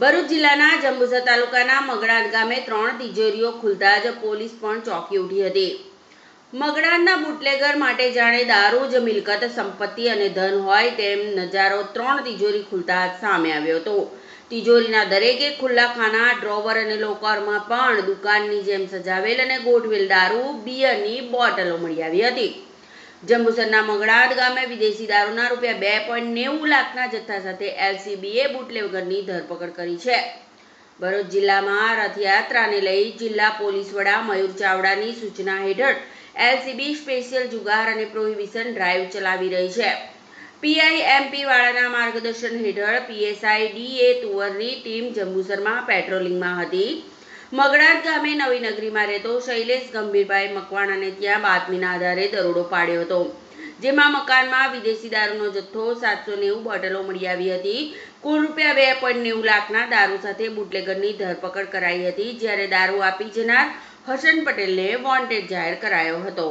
ભરૂચ જિલ્લાના જંબુસર તાલુકાના મગડાદ ગામે ત્રણ તિજોરીઓ ખુલતા જ પોલીસ પણ ચોંકી ઉઠી હતી. મગડાદના બુટલેગર માટે જાણે દારૂ જ મિલકત, સંપત્તિ અને ધન હોય તેમ નજારો ત્રણ તિજોરી ખુલતા સામે આવ્યો હતો. તિજોરીના દરેકે ખુલ્લા ખાના ડ્રોવર અને લોકરમાં પણ દુકાનની જેમ સજાવેલ અને ગોઠવેલ દારૂ, બિયરની બોટલો મળી આવી હતી. જંબુસરના મગડાદ ગામે વિદેશી દારૂના રૂપિયા બે પોઈન્ટ નેવું લાખના જથ્થા સાથે એલસીબીએ બુટલેવગરની ધરપકડ કરી છે. ભરૂચ જિલ્લામાં રથયાત્રાને લઈ જિલ્લા પોલીસ વડા મયુર ચાવડાની સૂચના હેઠળ એલસીબી સ્પેશિયલ જુગાર અને પ્રોહિબિશન ડ્રાઈવ ચલાવી રહી છે. પીઆઈ એમપી વાળાના માર્ગદર્શન હેઠળ પીએસઆઈ ડીએ તુવરની ટીમ જંબુસરમાં પેટ્રોલિંગમાં હતી. મગડાદ ગામે નવી નગરીમાં રહેતો શૈલેષ ગંભીરભાઈ મકવાણાને ત્યાં બાતમીના આધારે દરોડો પાડ્યો હતો, જેમાં મકાનમાં વિદેશી દારૂનો જથ્થો, સાતસો નેવું બોટલો મળી આવી હતી. કુલ રૂપિયા બે પોઈન્ટ નેવું લાખના દારૂ સાથે બુટલેગરની ધરપકડ કરાઈ હતી, જ્યારે દારૂ આપી જનાર હસન પટેલને વોન્ટેડ જાહેર કરાયો હતો.